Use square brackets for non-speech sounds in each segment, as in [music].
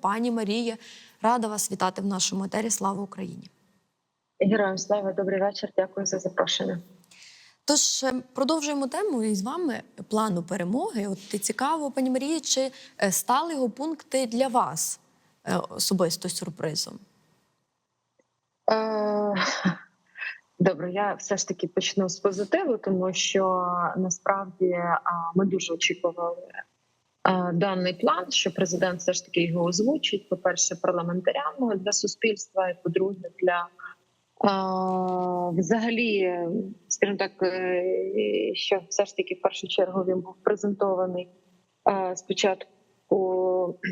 Пані Марія, рада вас вітати в нашому етері. Слава Україні! Героям слава, добрий вечір. Дякую за запрошення. Тож е, продовжуємо тему із вами плану перемоги. От і цікаво, пані Марії, чи е, стали його пункти для вас е, особисто сюрпризом? Добре, я все ж таки почну з позитиву, тому що насправді ми дуже очікували даний план, що президент все ж таки його озвучить. По перше, парламентарям для суспільства, і по-друге, для а, взагалі, скажімо так, е, що все ж таки в першу чергу він був презентований спочатку.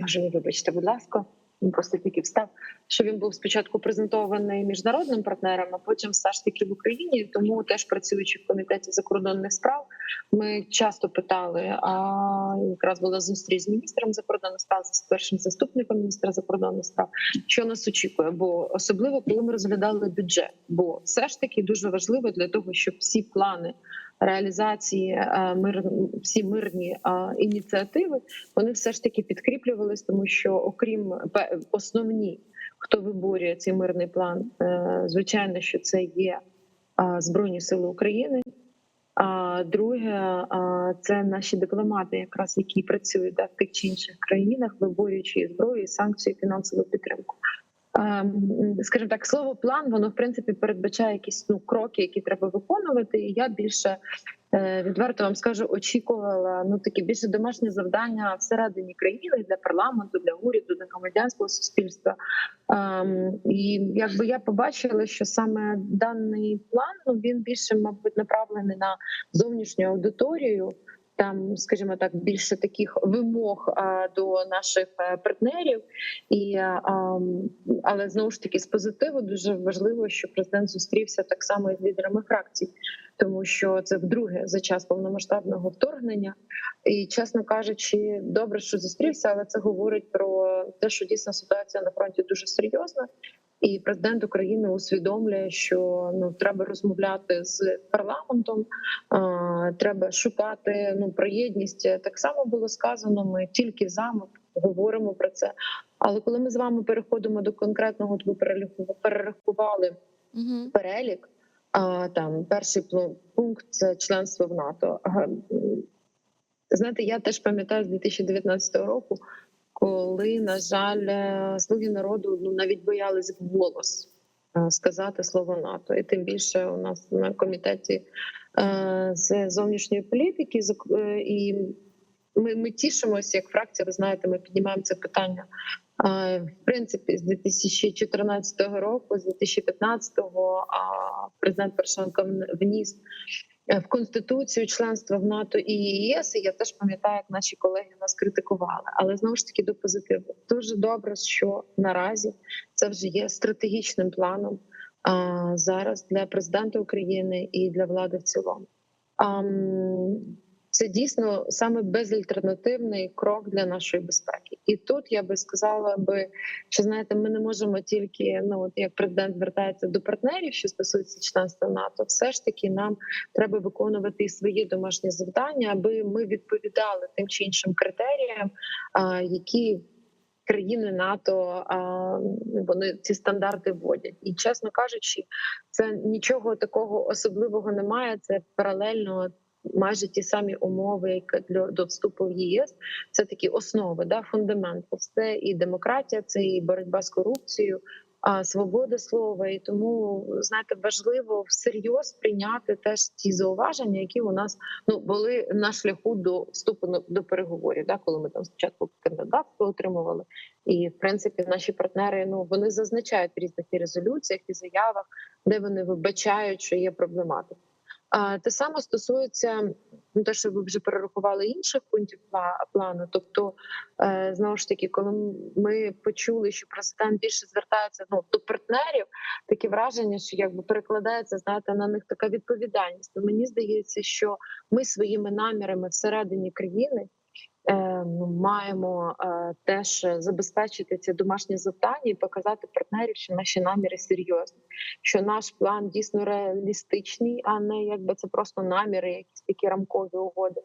Може, вибачте, будь ласка. Він просто тільки встав, що він був спочатку презентований міжнародним партнерам, а потім все ж таки в Україні. Тому теж працюючи в комітеті закордонних справ, ми часто питали. А якраз була зустріч з міністром закордонних справ з першим заступником міністра закордонних справ. Що нас очікує? Бо особливо коли ми розглядали бюджет, бо все ж таки дуже важливо для того, щоб всі плани. Реалізації е, мир всі мирні е, ініціативи вони все ж таки підкріплювались, тому що окрім основні, хто виборює цей мирний план, е, звичайно, що це є Збройні Сили України. А друге, це наші дипломати, якраз які працюють да, в тих чи інших країнах, виборюючи зброю, санкції, фінансову підтримку. Ем, Скажімо так, слово план воно в принципі передбачає якісь ну кроки, які треба виконувати. І я більше е, відверто вам скажу, очікувала ну такі більше домашні завдання всередині країни для парламенту, для уряду, для громадянського суспільства. Ем, І якби я побачила, що саме даний план ну він більше, мабуть, направлений на зовнішню аудиторію. Там, скажімо так, більше таких вимог до наших е, партнерів, і а, але знову ж таки з позитиву дуже важливо, що президент зустрівся так само і з лідерами фракцій, тому що це вдруге за час повномасштабного вторгнення. І чесно кажучи, добре, що зустрівся, але це говорить про те, що дійсно ситуація на фронті дуже серйозна. І президент України усвідомлює, що ну треба розмовляти з парламентом, а, треба шукати ну про єдність. Так само було сказано. Ми тільки за ми говоримо про це. Але коли ми з вами переходимо до конкретного, ви перерахували Угу. перелік. А там перший пункт це членство в НАТО. Знаєте, я теж пам'ятаю з 2019 року, коли, на жаль, е, слуги народу ну навіть боялись в голос е, сказати слово НАТО, і тим більше у нас на комітеті е, з зовнішньої політики і ми, ми тішимося, як фракція. Ви знаєте, ми піднімаємо це питання. В принципі, з 2014 року, з 2015-го а, президент Порошенко вніс в конституцію членства в НАТО і ЄС. І я теж пам'ятаю, як наші колеги нас критикували. Але знову ж таки до позитиву. Дуже добре, що наразі це вже є стратегічним планом а, зараз для президента України і для влади в цілому. Це дійсно саме безальтернативний крок для нашої безпеки. І тут я би сказала би, що знаєте, ми не можемо тільки ну от як президент звертається до партнерів, що стосується членства НАТО, все ж таки нам треба виконувати і свої домашні завдання, аби ми відповідали тим чи іншим критеріям, які країни НАТО вони ці стандарти вводять. І чесно кажучи, це нічого такого особливого немає. Це паралельно майже ті самі умови, як для до вступу в ЄС. Це такі основи, да, фундамент. Це і демократія, це і боротьба з корупцією, свобода слова. І тому знаєте, важливо всерйоз прийняти теж ті зауваження, які у нас ну були на шляху до вступу до переговорів. Да, коли ми там спочатку кандидатство отримували. І в принципі наші партнери ну вони зазначають в різних резолюціях і заявах, де вони вибачають, що є проблематика. Те саме стосується ну, те, що ви вже перерахували інших пунктів плану. Тобто, е, знову ж таки, коли ми почули, що президент більше звертається ну, до партнерів, таке враження, що якби перекладається знаєте, на них така відповідальність. То мені здається, що ми своїми намірами всередині країни. Е, ну, Маємо е, теж забезпечити ці домашні завдання і показати партнерів, що наші наміри серйозні, що наш план дійсно реалістичний, а не якби це просто наміри, якісь такі рамкові угоди.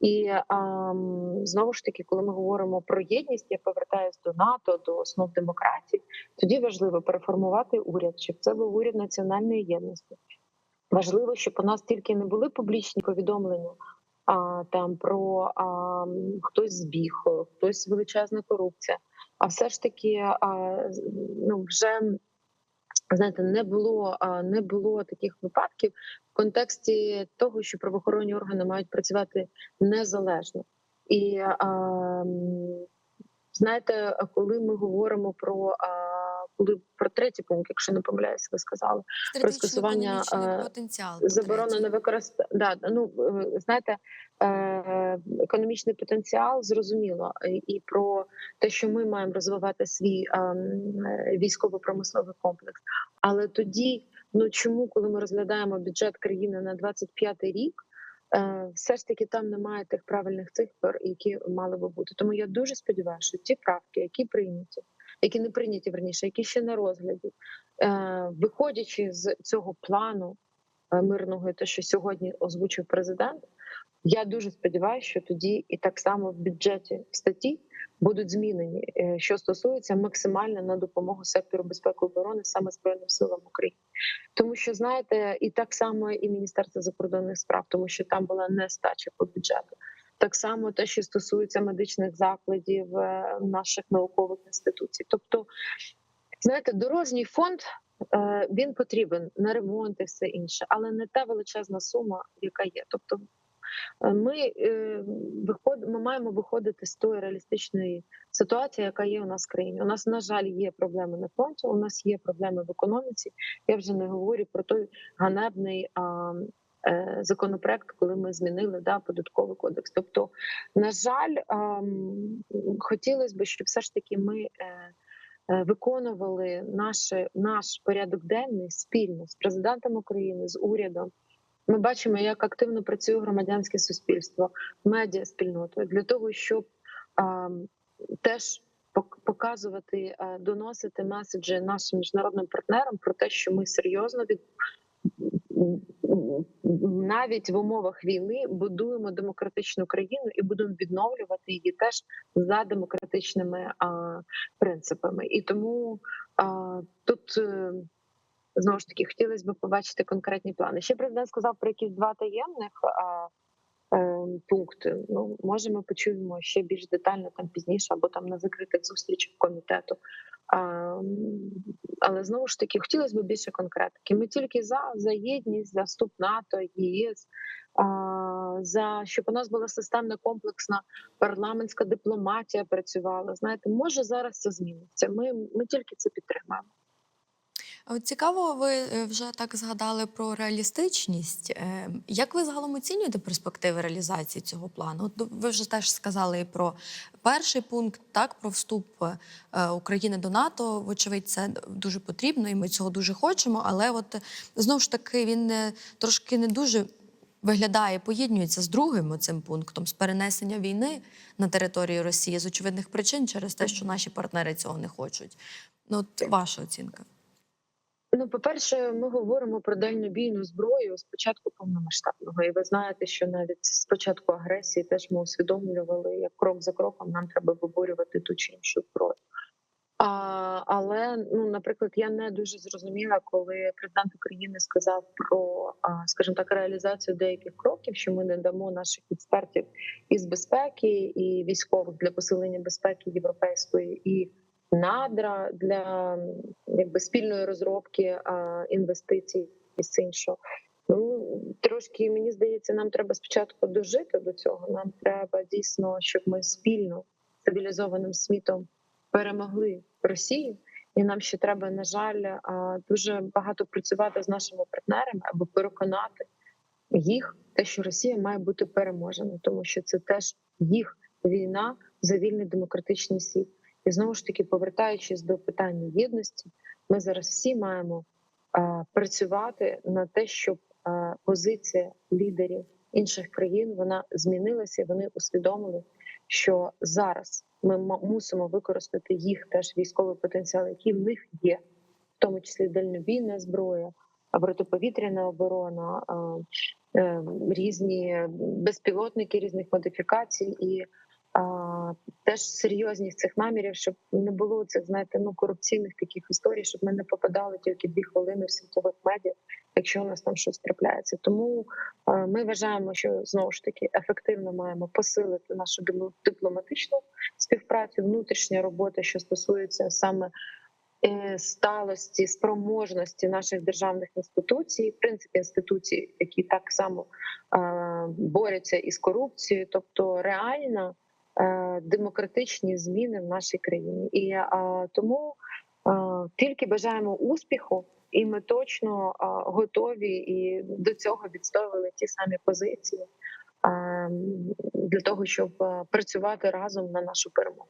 І ам, знову ж таки, коли ми говоримо про єдність, я повертаюся до НАТО, до основ демократії. Тоді важливо переформувати уряд, щоб це був уряд національної єдності. Важливо, щоб у нас тільки не були публічні повідомлення а, там про а, хтось збіг, хтось величезна корупція. А все ж таки, а, ну вже знаєте, не було а, не було таких випадків в контексті того, що правоохоронні органи мають працювати незалежно. І а, знаєте, коли ми говоримо про а, коли про третій пункт, якщо не помиляюсь, ви сказали про скасування, е, потенціал. по-третє. на використання. Да, ну е, знаєте, е, економічний потенціал зрозуміло, і- про те, що ми маємо розвивати свій військово-промисловий комплекс. Але тоді, ну чому, коли ми розглядаємо бюджет країни на 25-й рік? Все ж таки там немає тих правильних цифр, які мали би бути. Тому я дуже сподіваюся, що ті правки, які прийняті, які не прийняті верніше, які ще на розгляді, е, виходячи з цього плану е, мирного, те, що сьогодні озвучив президент. Я дуже сподіваюся, що тоді і так само в бюджеті в статті будуть змінені, е, що стосується максимально на допомогу сектору безпеки і оборони саме збройним силам України, тому що знаєте, і так само і Міністерство закордонних справ, тому що там була нестача по бюджету. Так само те, що стосується медичних закладів, е, наших наукових інституцій, тобто, знаєте, дорожній фонд е, він потрібен на ремонт і все інше, але не та величезна сума, яка є. Тобто, е, ми е, виход, ми маємо виходити з тої реалістичної ситуації, яка є у нас в країні. У нас, на жаль, є проблеми на фронті. У нас є проблеми в економіці. Я вже не говорю про той ганебний. А, е, Законопроект, коли ми змінили да податковий кодекс. Тобто, на жаль, ем, хотілося б, щоб все ж таки ми е, е, виконували наше, наш порядок денний спільно з президентом України, з урядом. Ми бачимо, як активно працює громадянське суспільство, медіа спільнотою для того, щоб ем, теж показувати, доносити меседжі нашим міжнародним партнерам про те, що ми серйозно від навіть в умовах війни будуємо демократичну країну і будемо відновлювати її теж за демократичними а, принципами. І тому а, тут е, знову ж таки хотілося б побачити конкретні плани. Ще президент сказав про якісь два таємних а, пункти. Ну може, ми почуємо ще більш детально там пізніше, або там на закритих зустрічах комітету. Але знову ж таки хотілося б більше конкретики. Ми тільки за, за єдність, за вступ НАТО, ЄС, за щоб у нас була системна комплексна парламентська дипломатія працювала. Знаєте, може зараз це зміниться. Ми, ми тільки це підтримаємо. Цікаво, ви е, вже так згадали про реалістичність. Е, Як ви загалом оцінюєте перспективи реалізації цього плану? От ви вже теж сказали і про перший пункт, так про вступ е, України до НАТО. Вочевидь, це дуже потрібно, і ми цього дуже хочемо. Але от знову ж таки він е, трошки не дуже. Виглядає, поєднується з другим цим пунктом з перенесення війни на територію Росії з очевидних причин через те, що наші партнери цього не хочуть. Ну, от ваша оцінка. Ну, по-перше, ми говоримо про дальнобійну зброю з початку повномасштабного. І ви знаєте, що навіть з початку агресії теж ми усвідомлювали, як крок за кроком нам треба виборювати ту чи іншу зброю. А, але ну, наприклад, я не дуже зрозуміла, коли президент України сказав про, скажімо так, реалізацію деяких кроків, що ми не дамо наших експертів із безпеки і військових для посилення безпеки європейської і надра для якби спільної розробки а, інвестицій і з іншого. Ну трошки мені здається, нам треба спочатку дожити до цього. Нам треба дійсно, щоб ми спільно цивілізованим світом перемогли Росію. І нам ще треба, на жаль, дуже багато працювати з нашими партнерами, аби переконати їх, те, що Росія має бути переможена, тому що це теж їх війна за вільний демократичний світ. І знову ж таки, повертаючись до питання єдності, ми зараз всі маємо а, працювати на те, щоб а, позиція лідерів інших країн вона змінилася. Вони усвідомили, що зараз ми мусимо використати їх теж військовий потенціал, який в них є, в тому числі дальнобійна зброя, а протиповітряна оборона, а, е, різні безпілотники різних модифікацій і а, теж серйозність цих намірів, щоб не було цих, знаєте, ну корупційних таких історій, щоб ми не попадали тільки дві хвилини в світових медіа, якщо у нас там щось трапляється. Тому е, ми вважаємо, що знову ж таки ефективно маємо посилити нашу дипло- дипломатичну співпрацю, внутрішня робота, що стосується саме е, сталості, спроможності наших державних інституцій, в принципі, інституцій, які так само е, борються із корупцією, тобто реальна демократичні зміни в нашій країні. І е, тому е, тільки бажаємо успіху. І ми точно е, готові і до цього відстоювали ті самі позиції е, для того, щоб е, працювати разом на нашу перемогу.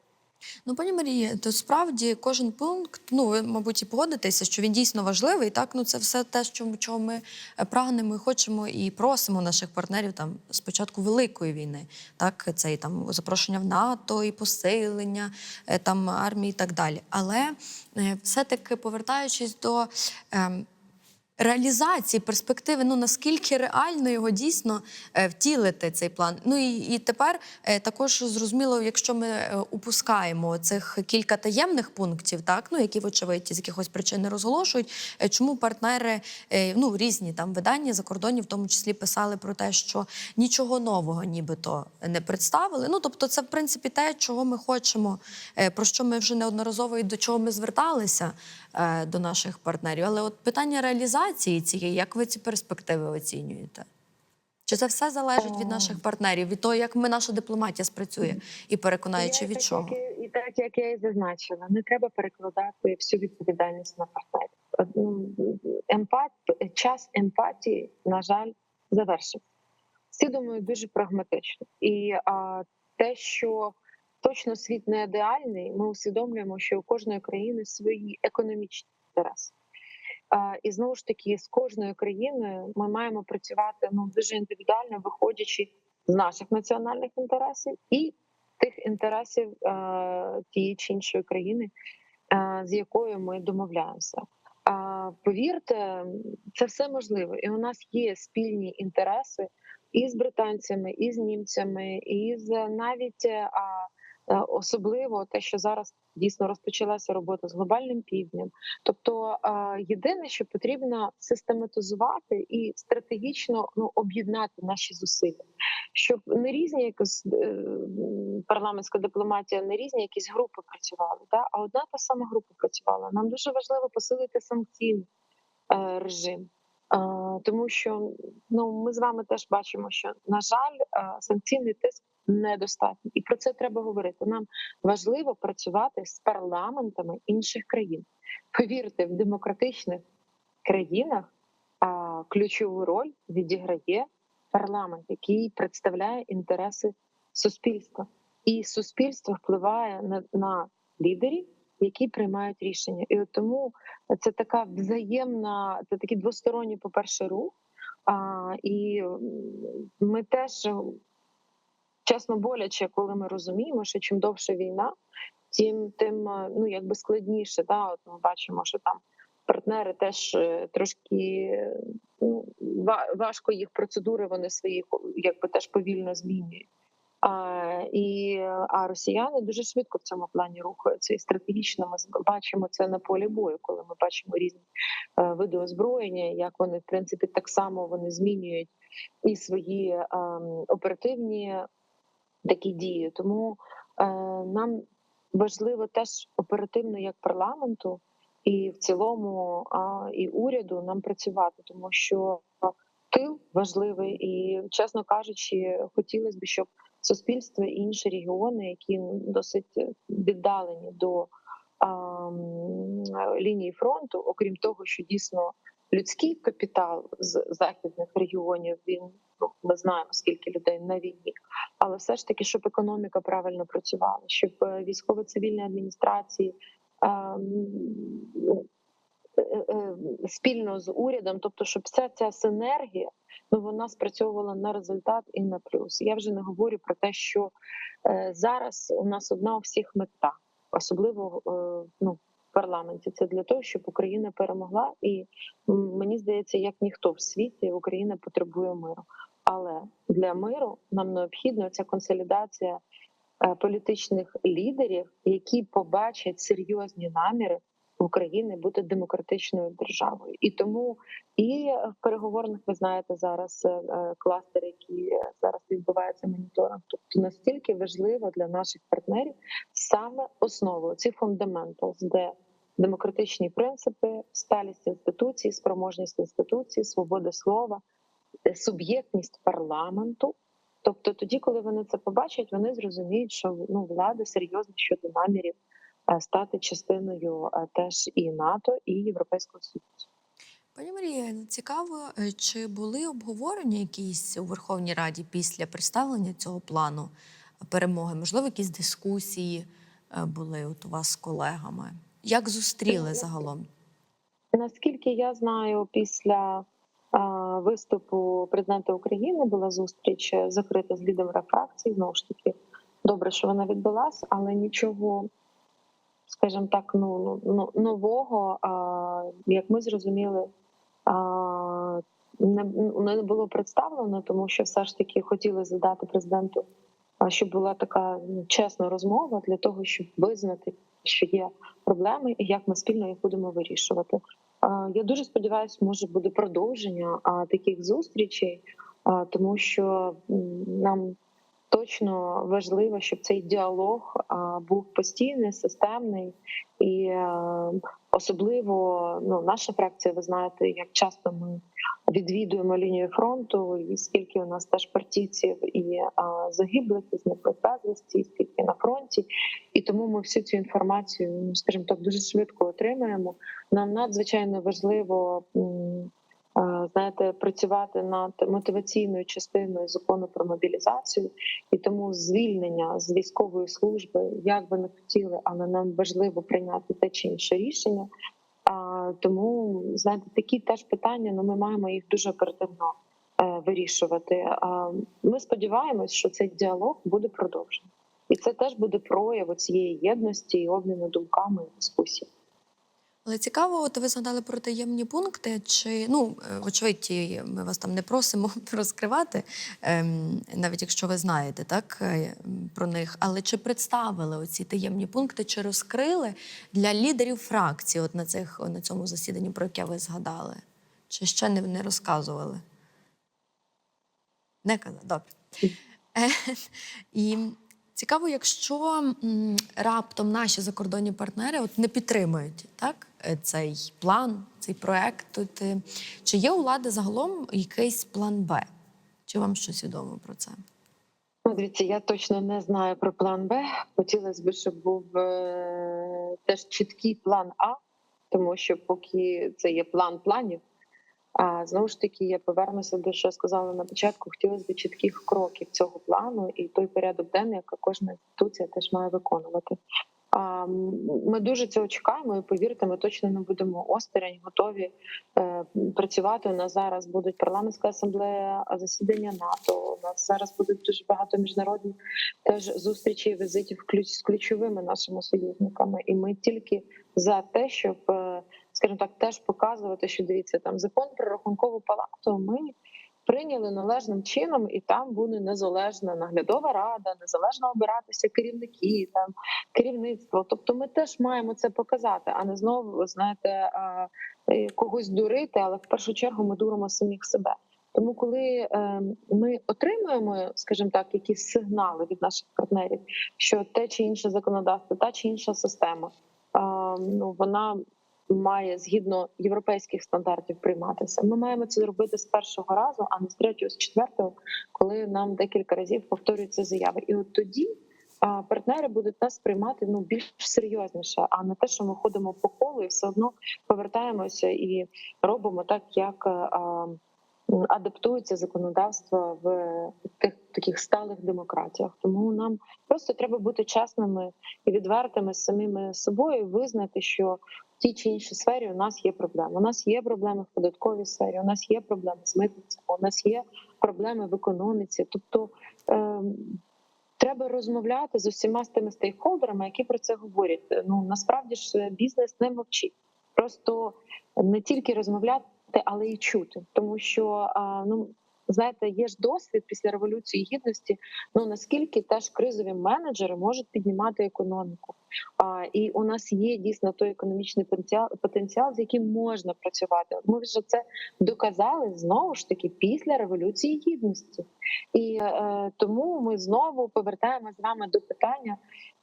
Ну, пані Марії, то справді кожен пункт, ну ви, мабуть, і погодитеся, що він дійсно важливий. Так, ну це все те, що чого ми е, прагнемо і хочемо, і просимо наших партнерів там з початку великої війни. Так, це і там запрошення в НАТО, і посилення е, там армії, і так далі. Але е, все-таки повертаючись до. ем, Реалізації перспективи, ну наскільки реально його дійсно е, втілити цей план. Ну і, і тепер е, також зрозуміло, якщо ми е, упускаємо цих кілька таємних пунктів, так ну які вочевидь з якихось причин не розголошують. Чому партнери ну різні там видання за кордоні, в тому числі писали про те, що нічого нового, нібито не представили. Ну тобто, це в принципі те, чого ми хочемо, про що ми вже неодноразово і до чого ми зверталися до наших партнерів. Але от питання реалізації цієї, як ви ці перспективи оцінюєте? Чи це все залежить від наших партнерів, від того, як ми наша дипломатія спрацює, і переконаючи від чого? і- так як я і зазначила, не треба перекладати всю відповідальність на партнерів. Ну, Емпат, час емпатії, на жаль, завершився. Всі думають дуже прагматично. І а, те, що точно світ не ідеальний, ми усвідомлюємо, що у кожної країни свої економічні інтереси. І знову ж таки, з кожною країною ми маємо працювати ну дуже індивідуально, виходячи з наших національних інтересів і тих інтересів е, тієї чи іншої країни, е, з якою ми домовляємося. Повірте, це все можливо, і у нас є спільні інтереси і з британцями, і з німцями, і з навіть е, особливо те, що зараз дійсно розпочалася робота з глобальним півднем. Тобто, е, єдине, що потрібно систематизувати і стратегічно ну об'єднати наші зусилля, щоб не різні якось е, парламентська дипломатія, не різні якісь групи працювали, да? а одна та сама група працювала. Нам дуже важливо посилити санкційний е, режим. Е, Тому що ну ми з вами теж бачимо, що на жаль, е, санкційний тиск недостатній, і про це треба говорити. Нам важливо працювати з парламентами інших країн. Повірте, в демократичних країнах а, ключову роль відіграє парламент, який представляє інтереси суспільства, і суспільство впливає на, на лідерів, які приймають рішення. І от тому це така взаємна, це такий двосторонній, по перше, рух. А, і ми теж чесно боляче, коли ми розуміємо, що чим довше війна, тим тим е, ну якби складніше. Да? От ми бачимо, що там партнери теж е, трошки ну, важко їх процедури, вони свої якби теж повільно змінюють. А, і, а росіяни дуже швидко в цьому плані рухаються. І стратегічно ми бачимо це на полі бою, коли ми бачимо різні е, види озброєння, як вони в принципі так само вони змінюють і свої е, оперативні такі дії. Тому е, нам важливо теж оперативно, як парламенту, і в цілому а, і уряду нам працювати, тому що тил важливий, і чесно кажучи, хотілося б, щоб суспільство і інші регіони, які досить віддалені до лінії фронту, окрім того, що дійсно людський капітал з західних регіонів він ну, ми знаємо скільки людей на війні, але все ж таки, щоб економіка правильно працювала, щоб е, військово-цивільні адміністрації ем, ну, е, е, спільно з урядом, тобто, щоб вся ця синергія ну вона спрацьовувала на результат і на плюс. Я вже не говорю про те, що зараз у нас одна у всіх мета, особливо ну парламенті. Це для того, щоб Україна перемогла. І мені здається, як ніхто в світі Україна потребує миру. Але для миру нам необхідна ця консолідація е, політичних лідерів, які побачать серйозні наміри України бути демократичною державою. І тому і в переговорних ви знаєте зараз е, е, кластери, які зараз відбуваються моніторинг. Тобто настільки важливо для наших партнерів саме основу ці fundamentals, де демократичні принципи, сталість інституцій, спроможність інституцій, свобода слова, е, суб'єктність парламенту. Тобто, тоді, коли вони це побачать, вони зрозуміють, що ну влада серйозна щодо намірів стати частиною е, теж і НАТО, і Європейського Союзу. Пані Марія, цікаво, е, чи були обговорення якісь у Верховній Раді після представлення цього плану перемоги? Можливо, якісь дискусії е, були от у вас з колегами? Як зустріли загалом? Наскільки я знаю, після е, виступу президента України була зустріч е, закрита з лідерами фракцій. Знову ж таки, добре, що вона відбулася, але нічого, скажімо так, ну, ну ну, нового, а, як ми зрозуміли, а, не, не було представлено, тому що все ж таки хотіли задати президенту, щоб була така ну, чесна розмова для того, щоб визнати, що є проблеми і як ми спільно їх будемо вирішувати. Я дуже сподіваюся, може буде продовження таких зустрічей, тому що нам точно важливо, щоб цей діалог був постійний, системний і е, особливо ну, наша фракція, ви знаєте, як часто ми відвідуємо лінію фронту, і скільки у нас теж партійців і загиблих, і зниклих скільки на фронті. І тому ми всю цю інформацію, ну скажімо так, дуже швидко отримуємо. Нам надзвичайно важливо. Е, Знаєте, працювати над мотиваційною частиною закону про мобілізацію, і тому звільнення з військової служби, як би не хотіли, але нам важливо прийняти те чи інше рішення. Тому знаєте, такі теж питання, ну ми маємо їх дуже оперативно е, вирішувати. Ми сподіваємось, що цей діалог буде продовжений, і це теж буде прояв цієї єдності і обміну думками і дискусії. Але цікаво, от ви згадали про таємні пункти. Чи ну е, вочевидь, і ми вас там не просимо [laughs] розкривати, ем, навіть якщо ви знаєте так е, про них. Але чи представили оці таємні пункти, чи розкрили для лідерів фракції, от на цих на цьому засіданні, про яке ви згадали? Чи ще не, не розказували? Не казали, добре. Е, І цікаво, якщо раптом наші закордонні партнери от не підтримують так, цей план, цей проект, е, чи є у влади загалом якийсь план Б? Чи вам щось відомо про це? Ну, Дивіться, я точно не знаю про план Б. Хотілося б, щоб був е, теж чіткий план А, тому що поки це є план планів. А знову ж таки, я повернуся до що сказала на початку. Хотілося б чітких кроків цього плану і той порядок денний, яка кожна інституція теж має виконувати. Ми дуже цього чекаємо, і повірте, ми точно не будемо осторонь, готові е, працювати. У нас зараз будуть парламентська асамблея, засідання НАТО. У нас зараз будуть дуже багато міжнародних теж зустрічей, візитів з ключовими нашими союзниками. І ми тільки за те, щоб, е, скажімо так, теж показувати, що дивіться там закон про рахункову палату. Ми прийняли належним чином, і там буде незалежна наглядова рада, незалежно обиратися керівники, там керівництво. Тобто, ми теж маємо це показати, а не знову знаєте е, когось дурити, але в першу чергу ми дуримо самих себе. Тому, коли е, ми отримуємо, скажімо так, якісь сигнали від наших партнерів, що те чи інше законодавство, та чи інша система, ну вона має згідно європейських стандартів прийматися. Ми маємо це зробити з першого разу, а не з третього, з четвертого, коли нам декілька разів повторюються заяви. І от тоді партнери будуть нас приймати ну більш серйозніше, а не те, що ми ходимо по колу і все одно повертаємося і робимо так, як. Адаптується законодавство в тих таких сталих демократіях, тому нам просто треба бути чесними і відвертими з самими собою, визнати, що в тій чи іншій сфері у нас є проблеми. У нас є проблеми в податковій сфері, у нас є проблеми з митницями, у нас є проблеми в економіці. Тобто е, треба розмовляти з усіма з тими стейкхолдерами, які про це говорять. Ну насправді ж бізнес не мовчить. Просто не тільки розмовляти, але й чути, тому що ну. Знаєте, є ж досвід після революції гідності. Ну наскільки теж кризові менеджери можуть піднімати економіку? А і у нас є дійсно той економічний потенціал, потенціал, з яким можна працювати. Ми вже це доказали знову ж таки після революції гідності, і е, тому ми знову повертаємо з вами до питання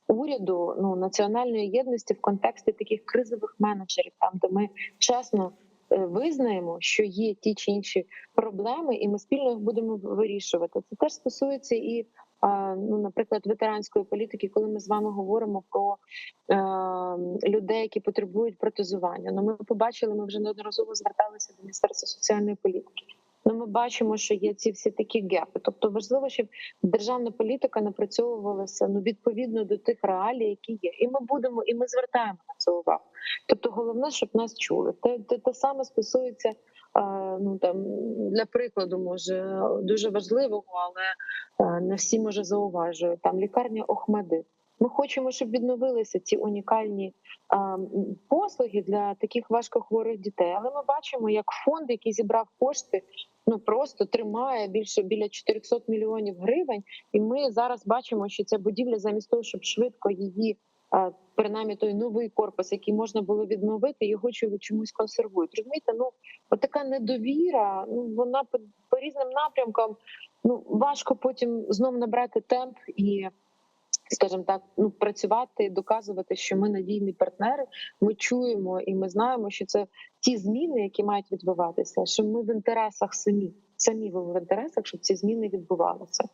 уряду ну національної єдності в контексті таких кризових менеджерів, там де ми чесно визнаємо, що є ті чи інші проблеми, і ми спільно їх будемо вирішувати. Це теж стосується і. Ну, наприклад, ветеранської політики, коли ми з вами говоримо про е, людей, які потребують протезування. Ну, ми побачили, ми вже неодноразово зверталися до міністерства соціальної політики. Ну, ми бачимо, що є ці всі такі гепи. Тобто важливо, щоб державна політика напрацьовувалася ну відповідно до тих реалій, які є, і ми будемо, і ми звертаємо на це увагу. Тобто, головне, щоб нас чули. Те, те, те саме стосується е, ну там для прикладу, може дуже важливого, але е, не всі може зауважують. Там лікарня Охмади. Ми хочемо, щоб відновилися ці унікальні послуги для таких важкохворих дітей. Але ми бачимо, як фонд, який зібрав кошти, ну просто тримає більше біля 400 мільйонів гривень. І ми зараз бачимо, що ця будівля, замість того, щоб швидко її. Принаймні той новий корпус, який можна було відновити, його чомусь консервують. Розумієте, ну от така недовіра, ну вона по, по різним напрямкам. Ну важко потім знов набрати темп і, скажімо так, ну працювати, доказувати, що ми надійні партнери. Ми чуємо і ми знаємо, що це ті зміни, які мають відбуватися, що ми в інтересах самі, самі в інтересах, щоб ці зміни відбувалися.